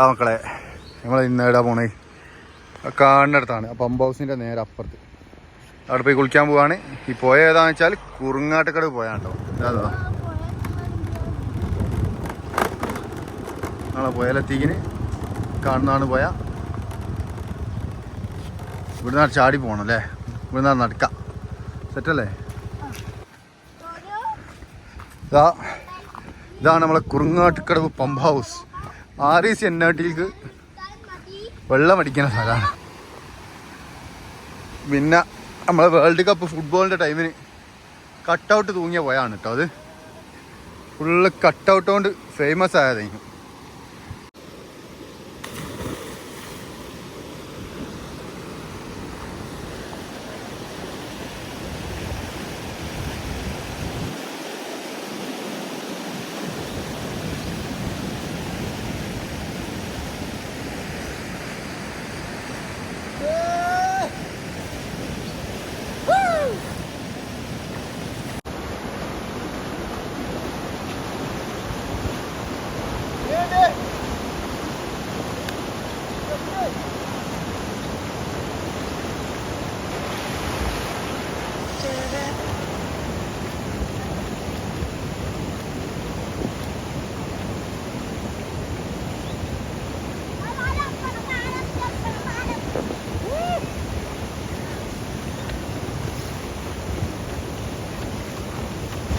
ആ മക്കളെ നമ്മൾ ഇന്ന് എവിടെ പോണേ? കാണുന്നിടത്താണ് ആ പമ്പ് ഹൗസിന്റെ നേരെ അപ്പുറത്ത്. അവിടെ പോയി കുളിക്കാൻ പോവാണ്. ഈ പോയ ഏതാന്ന് വെച്ചാൽ കുറുങ്ങാട്ടക്കട പോയാണ്ടോ? അതാ നാളെ പോയാലെത്തിക്കിന് കാണുന്നതാണ് പോയ. ഇവിടുന്ന് ചാടി പോകണം അല്ലേ? ഇവിടുന്ന് നടക്കാം. സെറ്റല്ലേ? ഇതാ ഇതാണ് നമ്മളെ Kurungattakadavu pump house R E C N tick വെള്ളം അടിക്കുന്ന സ്ഥലമാണ്. പിന്നെ നമ്മളെ വേൾഡ് കപ്പ് ഫുട്ബോളിന്റെ ടൈമിന് കട്ടൗട്ട് തൂങ്ങിയ പോയാണ് കേട്ടോ അത്. ഫുള്ള് കട്ടൗട്ട് കൊണ്ട് ഫേമസ് ആയതായിരിക്കും.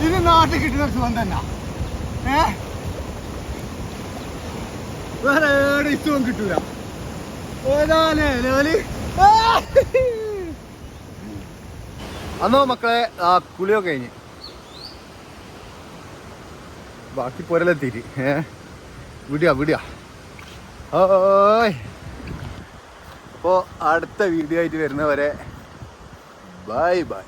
ഇത് നാട്ടിൽ കിട്ടുന്ന സുഖം തന്നെ. ഏ? വേറെ ഏടെ ഇസുഖം കിട്ടൂല. ലെവൽ അന്നോ മക്കളെ ആ കുളിയൊക്കെ കഴിഞ്ഞ്. ബാക്കി തിരി. ഏ? വിടിയാ വിടിയാ ഓയ്. അപ്പോൾ അടുത്ത വീഡിയോ ആയിട്ട് വരുന്നവരെ ബൈ ബൈ.